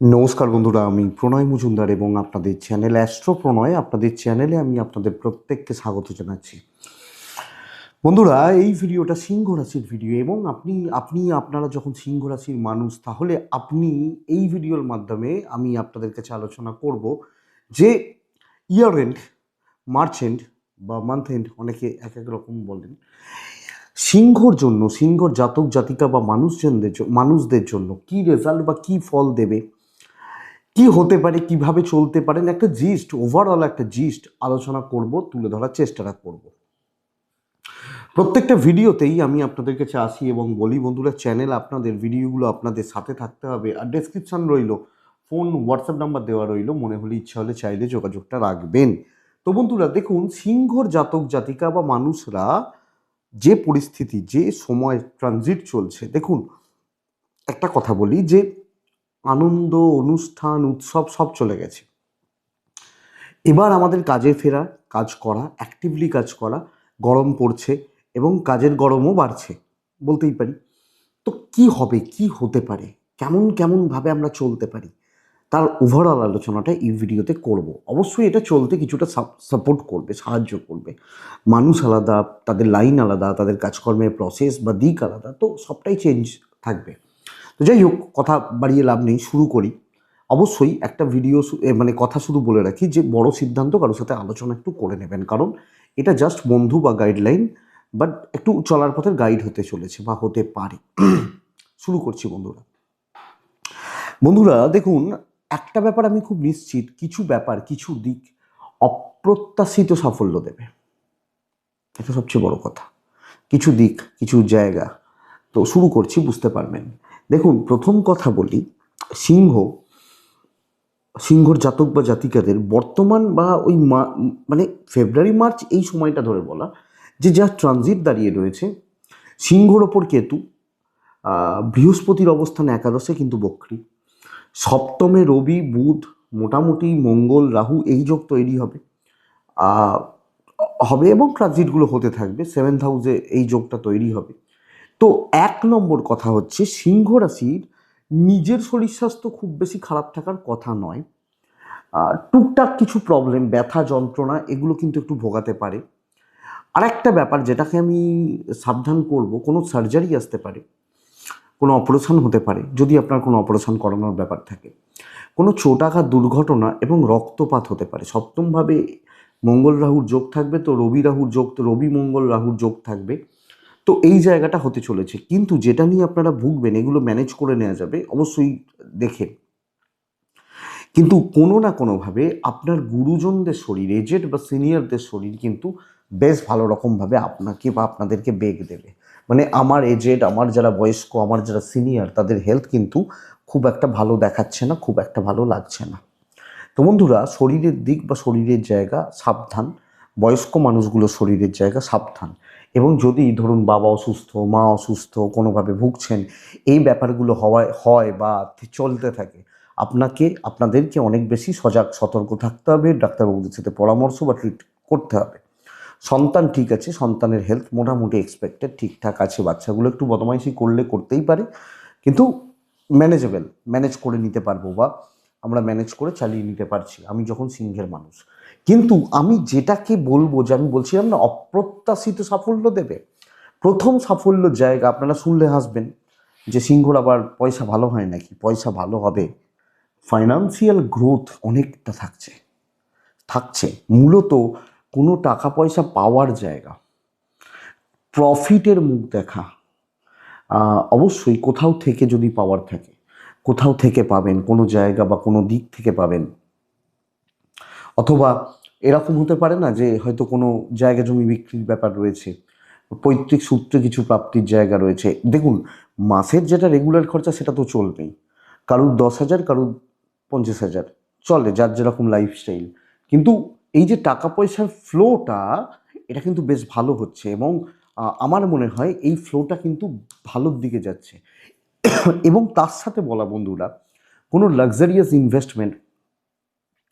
নমস্কার বন্ধুরা, আমি প্রণয় মজুমদার এবং আপনাদের চ্যানেল অ্যাস্ট্রো প্রণয় আপনাদের চ্যানেলে আমি আপনাদের প্রত্যেককে স্বাগত জানাচ্ছি। বন্ধুরা, এই ভিডিওটা সিংহ রাশির ভিডিও এবং আপনি আপনি, আপনারা যখন সিংহ রাশির মানুষ, তাহলে আপনি এই ভিডিওর মাধ্যমে আমি আপনাদের কাছে আলোচনা করব যে ইয়ার এন্ড মার্চ এন্ড বা মান্থ এন্ড অনেকে এক এক রকম বলেন, সিংহর জন্য, সিংহর জাতক জাতিকা বা মানুষজনদের মানুষদের জন্য কি রেজাল্ট বা কি ফল দেবে কি হতে পারে, কীভাবে চলতে পারেন একটা জিস্ট ওভারঅল একটা জিস্ট আলোচনা করব, তুলে ধরার চেষ্টাটা করব। প্রত্যেকটা ভিডিওতেই আমি আপনাদের কাছে আসি এবং বলি, বন্ধুরা চ্যানেল আপনাদের, ভিডিওগুলো আপনাদের সাথে থাকতে হবে। আর ডেসক্রিপশন রইল ফোন হোয়াটসঅ্যাপ নাম্বার দেওয়া রইল, মনে হলে ইচ্ছা হলে চাইলে যোগাযোগটা রাখবেন। তো বন্ধুরা, দেখুন, সিংহর জাতক, জাতিকা বা মানুষরা যে পরিস্থিতি, যে সময় ট্রানজিট চলছে, দেখুন, একটা কথা বলি যে আনন্দ, অনুষ্ঠান, উৎসব সব চলে গেছে। এবার আমাদের কাজে ফেরা কাজ করা অ্যাক্টিভলি কাজ করা, গরম পড়ছে এবং কাজের গরমও বাড়ছে, বলতেই পারি। তো কি হবে, কি হতে পারে, কেমন কেমনভাবে আমরা চলতে পারি, তার ওভারঅল আলোচনাটা এই ভিডিওতে করব। অবশ্যই এটা চলতে কিছুটা সাপোর্ট করবে, সাহায্য করবে। মানুষ আলাদা, তাদের লাইন আলাদা, তাদের কাজকর্মের প্রসেস বা দিক আলাদা, তো সবটাই চেঞ্জ থাকবে। তো যাই হোক, কথা বাড়িয়ে লাভ নেই, শুরু করি। অবশ্যই একটা ভিডিও মানে কথা শুধু বলে রাখি যে, বড় সিদ্ধান্ত কারোর সাথে আলোচনা একটু করে নেবেন। কারণ এটা জাস্ট বন্ধু বা গাইডলাইন বাট একটু চলার পথের গাইড হতে চলেছে বা হতে পারে। শুরু করছি বন্ধুরা। বন্ধুরা, দেখুন, একটা ব্যাপার আমি খুব নিশ্চিত, কিছু ব্যাপার, কিছু দিক অপ্রত্যাশিত সাফল্য দেবে। এটা সবচেয়ে বড় কথা। কিছু দিক, কিছু জায়গা। তো শুরু করছি, বুঝতে পারবেন। দেখুন, প্রথম কথা বলি, সিংহ, সিংহর জাতক বা জাতিকাদের বর্তমান বা ওই মানে ফেব্রুয়ারি, মার্চ এই সময়টা ধরে বলা, যে যা ট্রানজিট দাঁড়িয়ে রয়েছে, সিংহর ওপর কেতু বৃহস্পতির অবস্থান একাদশে কিন্তু বক্রী, সপ্তমে রবি, বুধ, মোটামুটি মঙ্গল, রাহু এই যোগ তৈরি হবে হবে এবং ট্রানজিটগুলো হতে থাকবে সেভেন্থ হাউসে এই যোগটা তৈরি হবে। তো এক নম্বর কথা হচ্ছে, সিংহ রাশির নিজের শরীর স্বাস্থ্য খুব বেশি খারাপ থাকার কথা নয়। টুকটাক কিছু প্রবলেম ব্যথা, যন্ত্রণা, এগুলো কিন্তু একটু ভোগাতে পারে। আর একটা ব্যাপার যেটাকে আমি সাবধান করব, কোনো সার্জারি আসতে পারে, কোনো অপারেশন হতে পারে, যদি আপনার কোনো অপারেশন করানোর ব্যাপার থাকে। কোনো চোটাঘাত দুর্ঘটনা এবং রক্তপাত হতে পারে। সপ্তমভাবে মঙ্গল রাহুর যোগ থাকবে তো রবি রাহুর যোগ তো রবি মঙ্গল রাহুর যোগ থাকবে। তো এই জায়গাটা হতে চলেছে। কিন্তু যেটা নিয়ে আপনারা ভুগবেন, এগুলো ম্যানেজ করে নেওয়া যাবে, অবশ্যই দেখে। কিন্তু কোনো না কোনোভাবে আপনার গুরুজনদের শরীর এজেড বা সিনিয়রদের শরীর কিন্তু বেশ ভালো রকমভাবে আপনাকে বা আপনাদেরকে বেগ দেবে। মানে আমার এজেড আমার যারা বয়স্ক, আমার যারা সিনিয়র তাদের হেলথ কিন্তু খুব একটা ভালো দেখাচ্ছে না, খুব একটা ভালো লাগছে না। তো বন্ধুরা, শরীরের দিক বা শরীরের জায়গা সাবধান। বয়স্ক মানুষগুলো শরীরের জায়গা সাবধান। এবং যদি ধরুন বাবা অসুস্থ, মা অসুস্থ, কোনোভাবে ভুগছেন, এই ব্যাপারগুলো হওয়ায়, হয় বা চলতে থাকে, আপনাকে, আপনাদেরকে অনেক বেশি সজাগ, সতর্ক থাকতে হবে, ডাক্তারবাবুদের সাথে পরামর্শ বা ট্রিট করতে হবে। সন্তান ঠিক আছে, সন্তানের হেলথ মোটামুটি এক্সপেক্টেড ঠিকঠাক আছে, বাচ্চাগুলো একটু বদমাইশি করলে করতেই পারে, কিন্তু ম্যানেজেবল ম্যানেজ করে নিতে পারব বা আমরা ম্যানেজ করে চালিয়ে নিতে পারছি। আমি যখন সিংহের মানুষ কিন্তু আমি যেটাকে বলব যে আমি বলছিলাম না, অপ্রত্যাশিত সাফল্য দেবে। প্রথম সাফল্য জায়গা আপনারা শুনলে হাসবেন যে সিংহর আবার পয়সা ভালো হয় নাকি? পয়সা ভালো হবে। ফাইন্যান্সিয়াল গ্রোথ অনেকটা থাকছে। থাকছে। মূলত কোনো টাকা পয়সা পাওয়ার জায়গা। প্রফিটের মুখ দেখা। অবশ্যই কোথাও থেকে যদি পাওয়ার থাকে, কোথাও থেকে পাবেন, কোনো জায়গা বা কোনো দিক থেকে পাবেন অথবা এরকম হতে পারে না যে হয়তো কোনো জায়গা জমি বিক্রির ব্যাপার রয়েছে, পৈতৃক সূত্রে কিছু প্রাপ্তির জায়গা রয়েছে। দেখুন, মাসের যেটা রেগুলার খরচা সেটা তো চলবেই। কারুর দশ হাজার, কারুর পঞ্চাশ হাজার। চলে যার যেরকম লাইফস্টাইল কিন্তু এই যে টাকা পয়সার ফ্লোটা এটা কিন্তু বেশ ভালো হচ্ছে এবং আমার মনে হয় এই ফ্লোটা কিন্তু ভালোর দিকে যাচ্ছে। এবং তার সাথে বলা বন্ধুরা, কোনো লাক্সারিয়াস ইনভেস্টমেন্ট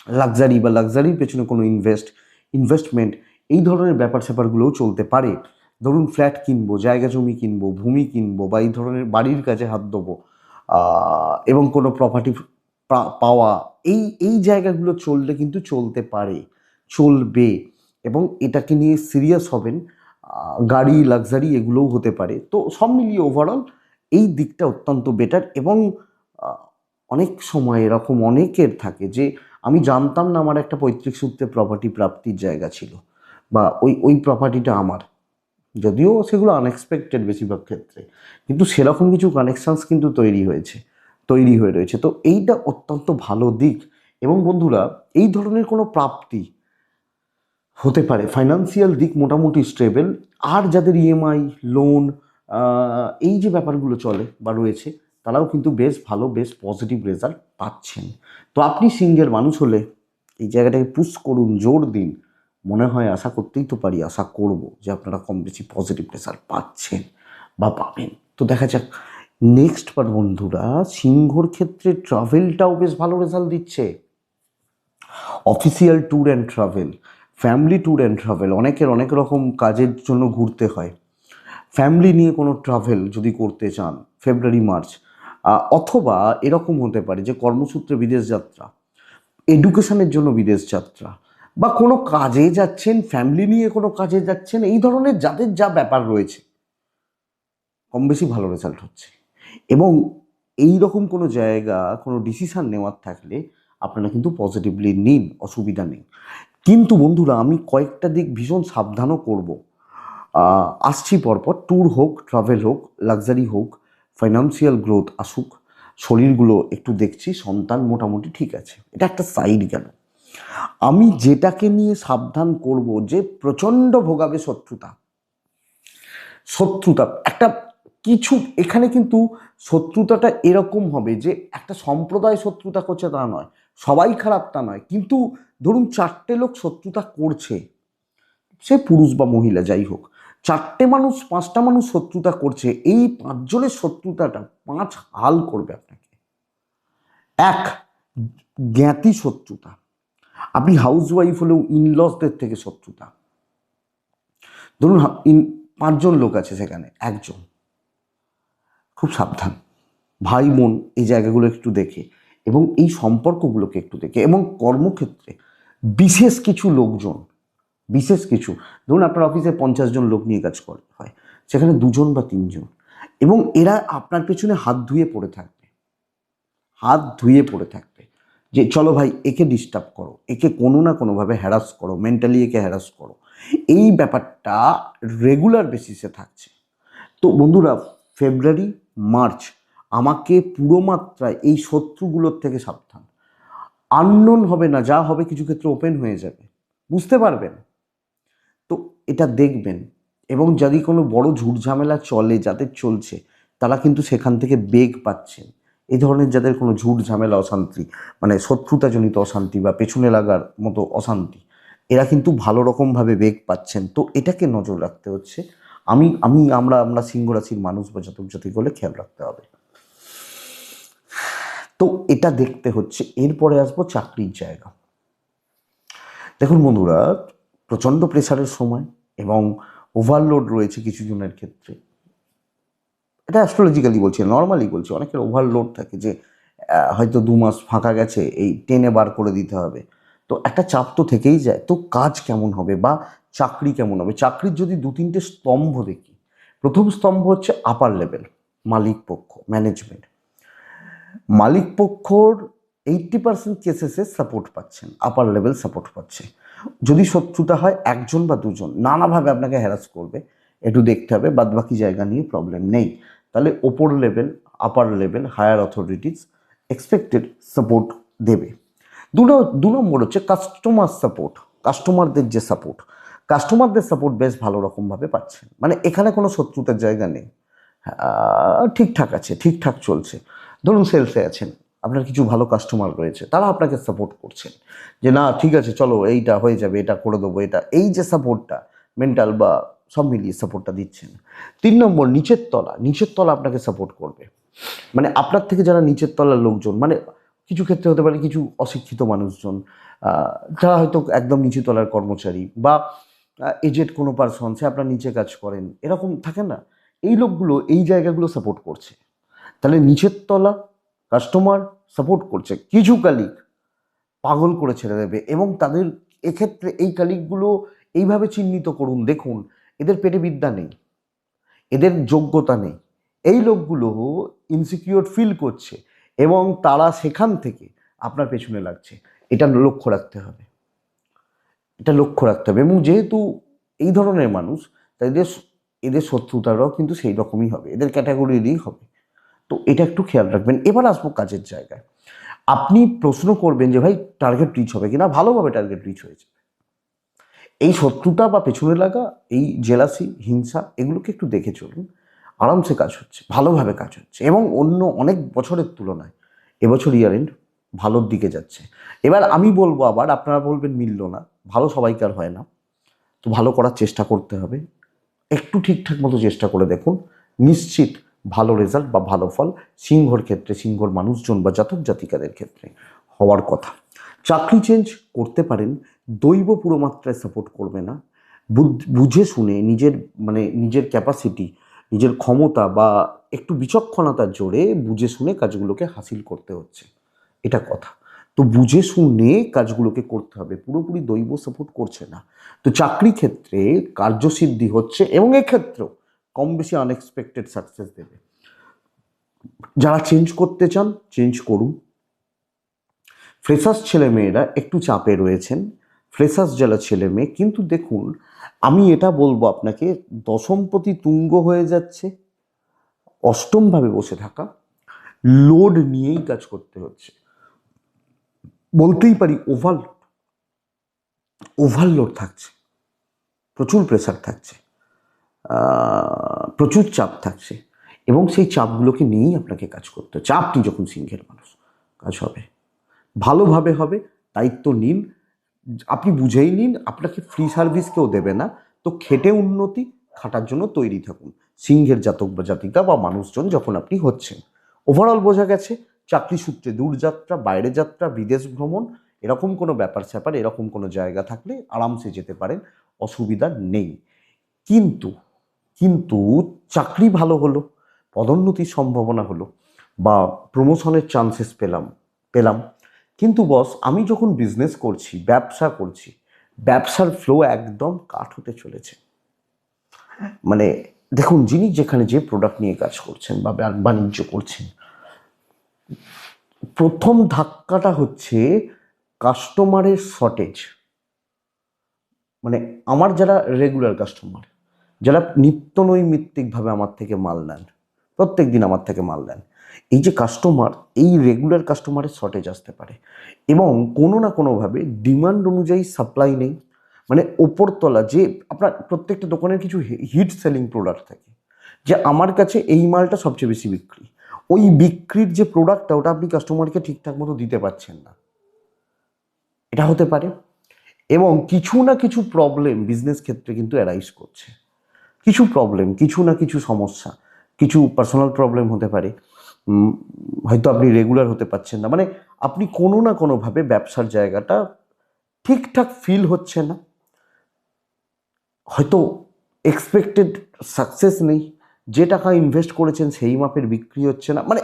লাক্সারি বা লাক্সারির পেছনে কোনো ইনভেস্ট ইনভেস্টমেন্ট এই ধরনের ব্যাপার স্যাপারগুলোও চলতে পারে। ধরুন ফ্ল্যাট কিনবো, জায়গা জমি কিনবো, ভূমি কিনবো বা এই ধরনের বাড়ির কাজে হাত দেবো এবং কোনো প্রপার্টি পাওয়া, এই এই জায়গাগুলো চললে কিন্তু চলতে পারে, চলবে এবং এটাকে নিয়ে সিরিয়াস হবেন গাড়ি লাক্সারি এগুলোও হতে পারে। তো সব মিলিয়ে ওভারঅল এই দিকটা অত্যন্ত বেটার এবং অনেক সময় এরকম অনেকের থাকে যে আমি জানতাম না আমার একটা পৈতৃক সূত্রে প্রপার্টি প্রাপ্তির জায়গা ছিল, বা ওই ওই প্রপার্টিটা আমার। যদিও সেগুলো আনএক্সপেক্টেড বেশিরভাগ ক্ষেত্রে, কিন্তু সেরকম কিছু কানেকশানস কিন্তু তৈরি হয়েছে, তৈরি হয়ে রয়েছে। তো এইটা অত্যন্ত ভালো দিক। এবং বন্ধুরা, এই ধরনের কোনো প্রাপ্তি হতে পারে ফাইন্যান্সিয়াল দিক মোটামুটি স্টেবল আর যাদের ইএমআই লোন এই যে ব্যাপারগুলো চলে বা রয়েছে তারাও কিন্তু বেশ ভালো, বেশ পজিটিভ রেজাল্ট পাচ্ছেন। তো আপনি সিংহের মানুষ হলে এই জায়গাটাকে পুশ করুন, জোর দিন। মনে হয় আশা করতেই তো পারি, আশা করব যে আপনারা কম বেশি পজিটিভ রেজাল্ট পাচ্ছেন বা পাবেন। তো দেখা যাক। নেক্সট বার বন্ধুরা, সিংহর ক্ষেত্রে ট্রাভেলটাও বেশ ভালো রেজাল্ট দিচ্ছে। Official tour and travel family tour and travel অনেকের অনেক রকম কাজের জন্য ঘুরতে হয়। ফ্যামিলি নিয়ে কোনো ট্রাভেল যদি করতে চান ফেব্রুয়ারি মার্চ অথবা এরকম হতে পারে যে কর্মসূত্রে বিদেশ যাত্রা এডুকেশনের জন্য বিদেশ যাত্রা, বা কোনো কাজে যাচ্ছেন ফ্যামিলি নিয়ে কোনো কাজে যাচ্ছেন, এই ধরনের যাদের যা ব্যাপার রয়েছে, কম বেশি ভালো রেজাল্ট হচ্ছে। এবং এই রকম কোনো জায়গা, কোনো ডিসিশান নেওয়ার থাকলে আপনারা কিন্তু পজিটিভলি নিন, অসুবিধা নেই। কিন্তু বন্ধুরা, আমি কয়েকটা দিক ভীষণ সাবধানও করব। আসছি পরপর ট্যুর হোক ট্রাভেল হোক লাক্সারি হোক ফাইন্যান্সিয়াল গ্রোথ আসুক, শরীরগুলো একটু দেখছি, সন্তান মোটামুটি ঠিক আছে। এটা একটা সাইড গেল আমি যেটাকে নিয়ে সাবধান করব, যে প্রচণ্ড ভোগাবে শত্রুতা। শত্রুতা, একটা কিছু, এখানে কিন্তু শত্রুতাটা এরকম হবে যে একটা সম্প্রদায় শত্রুতা করছে তা নয়, সবাই খারাপ তা নয়। কিন্তু ধরুন চারটে লোক শত্রুতা করছে, সে পুরুষ বা মহিলা যাই হোক চারটে মানুষ, পাঁচটা মানুষ শত্রুতা করছে, এই পাঁচজনের শত্রুতাটা পাঁচ হাল করবে আপনাকে। এক, জ্ঞাতি শত্রুতা। আপনি হাউস ওয়াইফ হলেও ইনলসদের থেকে শত্রুতা। ধরুন, ইন- পাঁচজন লোক আছে সেখানে, একজন। খুব সাবধান। ভাই, বোন এই জায়গাগুলো একটু দেখে এবং এই সম্পর্কগুলোকে একটু দেখে এবং কর্মক্ষেত্রে বিশেষ কিছু লোকজন বিশেষ কিছু। ধরুন আপনার অফিসে পঞ্চাশ জন লোক নিয়ে কাজ করে, হয়। সেখানে দুজন বা তিনজন। এবং এরা আপনার পেছনে হাত ধুয়ে পড়ে থাকবে। হাত ধুয়ে পড়ে থাকবে। যে, চলো ভাই, একে ডিস্টার্ব করো। একে কোনো না কোনোভাবে হ্যারাস করো। মেন্টালি একে হ্যারাস করো। এই ব্যাপারটা রেগুলার বেসিসে থাকছে। তো বন্ধুরা ফেব্রুয়ারি মার্চ আমাকে পুরো মাত্রায় এই শত্রুগুলোর থেকে সাবধান। আননোন হবে না, যা হবে কিছু ক্ষেত্রে ওপেন হয়ে যাবে। বুঝতে পারবেন? এটা দেখবেন। এবং যদি কোনো বড় ঝুট ঝামেলা চলে যাদের চলছে, তারা কিন্তু সেখান থেকে বেগ পাচ্ছেন এই ধরনের যাদের কোনো ঝুট ঝামেলা অশান্তি মানে শত্রুতাজনিত অশান্তি বা পেছনে লাগার মতো অশান্তি, এরা কিন্তু ভালো রকমভাবে বেগ পাচ্ছেন। তো এটাকে নজর রাখতে হচ্ছে। আমি আমি, আমরা আমরা সিংহ রাশির মানুষ বা জাতক জাতিক হলে খেয়াল রাখতে হবে। তো এটা দেখতে হচ্ছে। এরপরে আসব চাকরির জায়গা। দেখুন বন্ধুরা, প্রচণ্ড প্রেসারের সময়। এবং ওভারলোড রয়েছে কিছু জনের ক্ষেত্রে। এটা অ্যাস্ট্রোলজিক্যালি বলছি নর্মালি বলছি, অনেকের ওভারলোড থাকে যে হয়তো দু মাস ফাঁকা গেছে, এই টেনে বার করে দিতে হবে। তো একটা চাপ তো থেকেই যায়, তো কাজ কেমন হবে বা চাকরি কেমন হবে? চাকরির যদি দু তিনটে স্তম্ভ দেখি, প্রথম স্তম্ভ হচ্ছে আপার লেভেল মালিক পক্ষ ম্যানেজমেন্ট মালিক পক্ষর এইট্টি পার্সেন্ট কেসেসে সাপোর্ট পাচ্ছেন আপার লেভেল সাপোর্ট পাচ্ছে। যদি শত্রুতা হয় একজন বা দুজন নানাভাবে আপনাকে হ্যারাস করবে, একটু দেখতে হবে বাদ বাকি জায়গা নিয়ে প্রবলেম নেই। তাহলে ওপর level upper level higher authorities expected support দেবে। দু দু নম্বর হচ্ছে কাস্টমার সাপোর্ট কাস্টমারদের যে সাপোর্ট কাস্টমারদের সাপোর্ট বেশ ভালো রকমভাবে পাচ্ছেন। মানে এখানে কোনো শত্রুতার জায়গা নেই। ঠিকঠাক আছে, ঠিকঠাক চলছে। ধরুন সেলসে আছেন। আপনার কিছু ভালো কাস্টমার রয়েছে, তারা আপনাকে সাপোর্ট করছেন। যে না, ঠিক আছে, চলো এইটা হয়ে যাবে, এটা করে দেবো, এটা। এই যে সাপোর্টটা মেন্টাল বা সব মিলিয়ে সাপোর্টটা দিচ্ছেন। তিন নম্বর, নিচের তলা নিচের তলা আপনাকে সাপোর্ট করবে। মানে আপনার থেকে যারা নিচের তলার লোকজন মানে কিছু ক্ষেত্রে হতে পারে কিছু অশিক্ষিত মানুষজন যারা হয়তো একদম নিচু তলার কর্মচারী বা এজেড কোনো পার্সন সে আপনার নিচে কাজ করেন, এরকম থাকে না? এই লোকগুলো এই জায়গাগুলো সাপোর্ট করছে। তাহলে নিচের তলা কাস্টমার সাপোর্ট করছে। কিছু কালিক পাগল করে ছেড়ে দেবে এবং তাদের এক্ষেত্রে এই কালিকগুলো এইভাবে চিহ্নিত করুন। দেখুন, এদের পেটে বিদ্যা নেই, এদের যোগ্যতা নেই। এই লোকগুলো ইনসিকিউর ফিল করছে এবং তারা সেখান থেকে আপনার পেছনে লাগছে। এটা লক্ষ্য রাখতে হবে। এটা লক্ষ্য রাখতে হবে এবং যেহেতু এই ধরনের মানুষ, তাই এদের এদের শত্রুতারাও কিন্তু সেই রকমই হবে। এদের ক্যাটাগরিরই হবে। তো এটা একটু খেয়াল রাখবেন। এবার আসব কাজের জায়গায়। আপনি প্রশ্ন করবেন যে, ভাই টার্গেট রিচ হবে কিনা? ভালোভাবে টার্গেট রিচ হয়ে যাবে এই শত্রুতা বা পেছনে লাগা, এই জেলাসি হিংসা, এগুলোকে একটু দেখে চলুন। আরামসে কাজ হচ্ছে, ভালোভাবে কাজ হচ্ছে এবং অন্য অনেক বছরের তুলনায় এবছর ইয়ার এন্ড ভালোর দিকে যাচ্ছে। এবার আমি বলব আবার, আপনারা বলবেন মিলল না, ভালো সবাইকার হয় না। তো ভালো করার চেষ্টা করতে হবে। একটু ঠিকঠাক মতো চেষ্টা করে দেখুন। নিশ্চিত ভালো রেজাল্ট বা ভালো ফল সিংহর ক্ষেত্রে, সিংহর মানুষজন বা জাতক জাতিকাদের ক্ষেত্রে হওয়ার কথা। চাকরি চেঞ্জ করতে পারেন, দৈব পুরো মাত্রায় সাপোর্ট করবে না। বুঝে শুনে নিজের মানে নিজের ক্যাপাসিটি নিজের ক্ষমতা বা একটু বিচক্ষণতার জোরে বুঝে শুনে কাজগুলোকে হাসিল করতে হচ্ছে। এটা কথা। তো বুঝে শুনে কাজগুলোকে করতে হবে। পুরোপুরি দৈব সাপোর্ট করছে না। তো চাকরি ক্ষেত্রে কার্যসিদ্ধি হচ্ছে এবং এক্ষেত্রেও কম বেশি আনএক্সপেক্টেড সাকসেস দেবে। যারা চেঞ্জ করতে চান চেঞ্জ করুন। ফ্রেশার্স ছেলে মেয়েরা একটু চাপে রয়েছেন। ফ্রেশার্স জেলা ছেলে মেয়ে, কিন্তু দেখুন, আমি এটা বলব আপনাকে দশমপতি তুঙ্গ হয়ে যাচ্ছে অষ্টমভাবে বসে থাকা লোড নিয়েই কাজ করতে হচ্ছে। বলতেই পারি ওভারলোড ওভারলোড থাকছে, প্রচুর প্রেসার থাকছে। প্রচুর চাপ থাকছে। এবং সেই চাপগুলোকে নিয়েই আপনাকে কাজ করতে হচ্ছে। আপনি যখন সিংহের মানুষ, কাজ হবে। ভালোভাবে হবে, দায়িত্ব নিন। আপনি বুঝেই নিন, আপনাকে ফ্রি সার্ভিস কেউ দেবে না। তো খেটে উন্নতি খাটার জন্য তৈরি থাকুন। সিংহের জাতক বা জাতিকা বা মানুষজন যখন আপনি হচ্ছেন। ওভারঅল বোঝা গেছে, চাকরি সূত্রে দূরযাত্রা বাইরে যাত্রা, বিদেশ ভ্রমণ, এরকম কোনো ব্যাপার স্যাপার, এরকম কোনো জায়গা থাকলে আরামসে যেতে পারেন। অসুবিধা নেই। কিন্তু কিন্তু চাকরি ভালো হলো, পদোন্নতির সম্ভাবনা হলো, বা প্রমোশনের চান্সেস পেলাম পেলাম। কিন্তু বস আমি যখন বিজনেস করছি, ব্যবসা করছি, ব্যবসার ফ্লো একদম কাঠ হতে চলেছে। মানে দেখুন, যিনি যেখানে যে প্রোডাক্ট নিয়ে কাজ করছেন বা বাণিজ্য করছেন, প্রথম ধাক্কাটা হচ্ছে কাস্টমারের শর্টেজ মানে আমার যারা রেগুলার কাস্টমার যারা নিত্য নৈমিত্তিকভাবে আমার থেকে মাল নেন প্রত্যেক দিন আমার থেকে মাল নেন, এই যে কাস্টমার এই রেগুলার কাস্টমারের শর্টেজ আসতে পারে এবং কোনো না কোনোভাবে ডিমান্ড অনুযায়ী সাপ্লাই নেই মানে ওপরতলা যে আপনার প্রত্যেকটা দোকানের কিছু হিট সেলিং প্রোডাক্ট থাকে, যে আমার কাছে এই মালটা সবচেয়ে বেশি বিক্রি। ওই বিক্রির যে প্রোডাক্টটা ওটা আপনি কাস্টমারকে ঠিকঠাক মতো দিতে পারছেন না। এটা হতে পারে এবং কিছু না কিছু প্রবলেম বিজনেস ক্ষেত্রে কিন্তু অ্যারাইজ করছে। কিছু প্রবলেম কিছু না কিছু সমস্যা, কিছু পার্সোনাল প্রবলেম হতে পারে। হয়তো আপনি রেগুলার হতে পারছেন না। মানে আপনি কোনো না কোনোভাবে ব্যবসার জায়গাটা ঠিকঠাক ফিল হচ্ছে না। হয়তো এক্সপেক্টেড সাকসেস নেই। যে টাকা ইনভেস্ট করেছেন সেই মাপের বিক্রি হচ্ছে না। মানে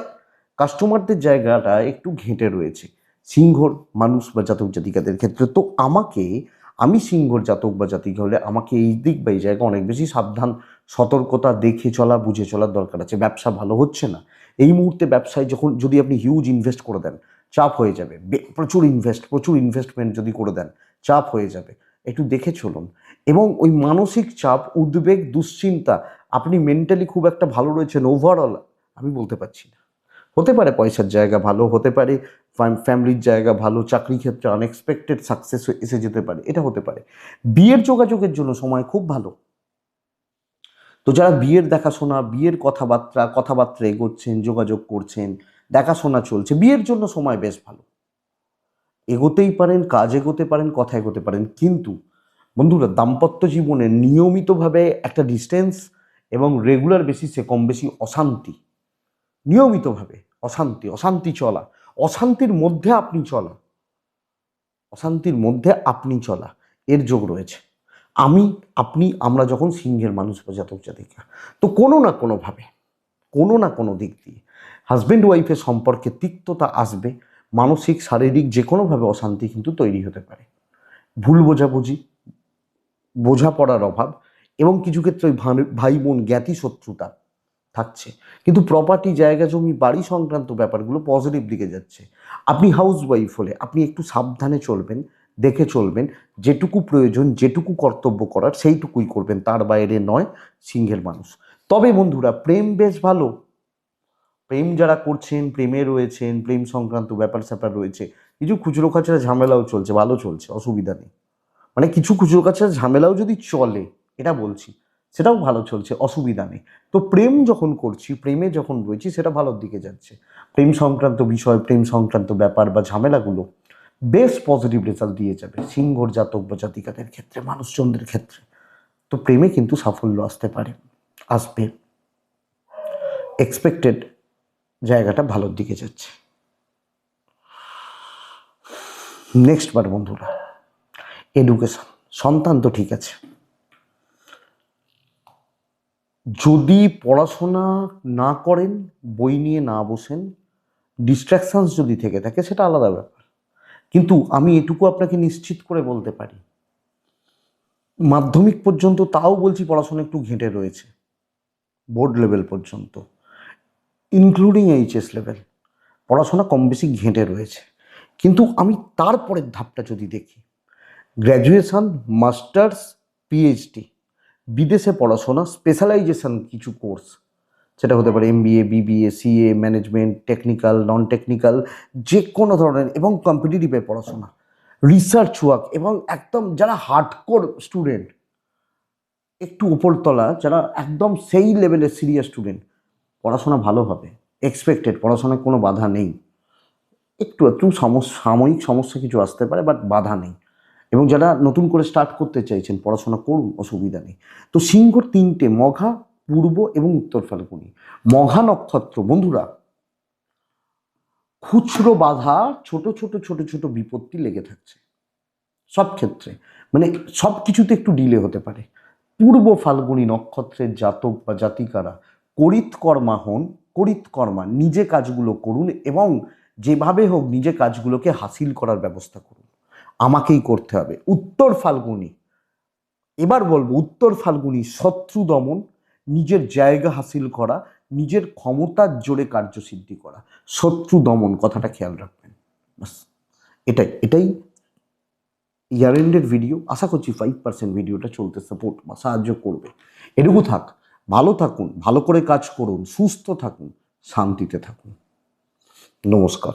কাস্টমারদের জায়গাটা একটু ঘেঁটে রয়েছে। সিংহর মানুষ বা জাতক জাতিকাদের ক্ষেত্রে। তো আমাকে আমি সিংহর জাতক বা জাতিকা হলে আমাকে এই দিক বা এই জায়গা অনেক বেশি সাবধান, সতর্কতা দেখে চলা, বুঝে চলার দরকার আছে। ব্যবসা ভালো হচ্ছে না। এই মুহূর্তে ব্যবসায় যখন, যদি আপনি হিউজ ইনভেস্ট করে দেন, চাপ হয়ে যাবে। প্রচুর ইনভেস্ট প্রচুর ইনভেস্টমেন্ট যদি করে দেন, চাপ হয়ে যাবে। একটু দেখে চলুন। এবং ওই মানসিক চাপ, উদ্বেগ, দুশ্চিন্তা, আপনি মেন্টালি খুব একটা ভালো রয়েছেন ওভারঅল আমি বলতে পারছি না। হতে পারে পয়সার জায়গা ভালো, হতে পারে ফ্যামিলির জায়গা ভালো চাকরি ক্ষেত্রে আনএক্সপেক্টেড সাকসেস এসে যেতে পারে, এটা হতে পারে। বিয়ের যোগাযোগের জন্য সময় খুব ভালো। তো যারা বিয়ের দেখাশোনা, বিয়ের কথাবার্তা কথাবার্তা এগোচ্ছেন, যোগাযোগ করছেন, দেখাশোনা চলছে, বিয়ের জন্য সময় বেশ ভালো। এগোতেই পারেন, কাজ এগোতে পারেন, কথা এগোতে পারেন, কিন্তু বন্ধুরা, দাম্পত্য জীবনে নিয়মিতভাবে একটা ডিস্টেন্স এবং রেগুলার বেসিসে কম বেশি অশান্তি। নিয়মিতভাবে অশান্তি অশান্তি চলা, অশান্তির মধ্যে আপনি চলা, অশান্তির মধ্যে আপনি চলা, এর যোগ রয়েছে। আমি, আপনি, আমরা যখন সিংহের মানুষ বা জাতক জাতিকা তো কোনো না কোনোভাবে, কোনো না কোনো দিক দিয়ে হাজব্যান্ড ওয়াইফের সম্পর্কে তিক্ততা আসবে, মানসিক, শারীরিক যে কোনোভাবে অশান্তি কিন্তু তৈরি হতে পারে। ভুল বোঝাবুঝি, বোঝাপড়ার অভাব এবং কিছু ক্ষেত্রে ভাই বোন জ্ঞাতি শত্রুতা থাকছে। কিন্তু প্রপার্টি জায়গা, জমি, বাড়ি সংক্রান্ত ব্যাপারগুলো পজিটিভ দিকে যাচ্ছে। আপনি হাউস ওয়াইফ হলে আপনি একটু সাবধানে চলবেন, দেখে চলবেন, যেটুকু প্রয়োজন, যেটুকু কর্তব্য করার সেইটুকুই করবেন। তার বাইরে নয় সিংহের মানুষ। তবে বন্ধুরা, প্রেম বেশ ভালো। প্রেম যারা করছেন, প্রেমে রয়েছেন, প্রেম সংক্রান্ত ব্যাপার স্যাপার রয়েছে, কিছু খুচরো খাচরা ঝামেলাও চলছে, ভালো চলছে, অসুবিধা নেই। মানে কিছু খুচরো খাচরা ঝামেলাও যদি চলে, এটা বলছি সেটাও ভালো চলছে, অসুবিধা নেই। তো প্রেম যখন করছি, প্রেমে যখন রয়েছি, সেটা ভালোর দিকে যাচ্ছে। প্রেম সংক্রান্ত বিষয়, প্রেম সংক্রান্ত ব্যাপার বা ঝামেলাগুলো বেশ পজিটিভ রেজাল্ট দিয়ে যাবে, সিংহর জাতক বা জাতিকাদের ক্ষেত্রে, মানুষজনদের ক্ষেত্রে। তো প্রেমে কিন্তু সাফল্য আসতে পারে, আসবে। এক্সপেক্টেড জায়গাটা ভালোর দিকে যাচ্ছে। নেক্সট বার বন্ধুরা এডুকেশন সন্তান তো ঠিক আছে। যদি পড়াশোনা না করেন, বই নিয়ে না বসেন ডিস্ট্র্যাকশনস যদি থেকে থাকে, সেটা আলাদা ব্যাপার। কিন্তু আমি এটুকু আপনাকে নিশ্চিত করে বলতে পারি, মাধ্যমিক পর্যন্ত তাও বলছি পড়াশোনা একটু ঘেঁটে রয়েছে বোর্ড লেভেল পর্যন্ত ইনক্লুডিং এইচএস লেভেল পড়াশোনা কম বেশি ঘেঁটে রয়েছে। কিন্তু আমি তারপরের ধাপটা যদি দেখি গ্র্যাজুয়েশন মাস্টার্স পিএইচডি বিদেশে পড়াশোনা স্পেশালাইজেশন কিছু কোর্স সেটা হতে পারে MBA BBA CA management technical non technical যে কোনো ধরনের এবং কম্পিটিটিভে পড়াশোনা রিসার্চ ওয়ার্ক এবং একদম যারা হার্ডকোর স্টুডেন্ট একটু উপরতলা, যারা একদম সেই লেভেলের সিরিয়াস স্টুডেন্ট পড়াশোনা ভালো হবে এক্সপেক্টেড পড়াশোনায় কোনো বাধা নেই। একটু একটু সাময়িক সমস্যা কিছু আসতে পারে বাট বাধা নেই। এবং যারা নতুন করে স্টার্ট করতে চাইছেন, পড়াশোনা করুন, অসুবিধা নেই। তো সিংহর তিনটে, মঘা, পূর্ব এবং উত্তর ফাল্গুনি। মঘা নক্ষত্র, বন্ধুরা, খুচরো বাধা, ছোট ছোট ছোট ছোট বিপত্তি লেগে থাকছে। সব ক্ষেত্রে মানে সব কিছুতে একটু ডিলে হতে পারে। পূর্ব ফাল্গুনি নক্ষত্রের জাতক বা জাতিকারা করিতকর্মা হন করিতকর্মা নিজে কাজগুলো করুন এবং যেভাবে হোক নিজে কাজগুলোকে হাসিল করার ব্যবস্থা করুন। আমাকেই করতে হবে। উত্তর ফাল্গুনি। এবার বলব, উত্তর ফাল্গুনি, শত্রু দমন, নিজের জায়গা হাসিল করা, নিজের ক্ষমতার জোরে কার্যসিদ্ধি করা, শত্রু দমন, কথাটা খেয়াল রাখবেন। বাস এটাই এটাই ইয়ার এন্ডের ভিডিও। আশা করছি ফাইভ পার্সেন্ট ভিডিওটা চলতে সাপোর্ট বা সাহায্য করবে। এটুকু থাক, ভালো থাকুন, ভালো করে কাজ করুন, সুস্থ থাকুন, শান্তিতে থাকুন। নমস্কার।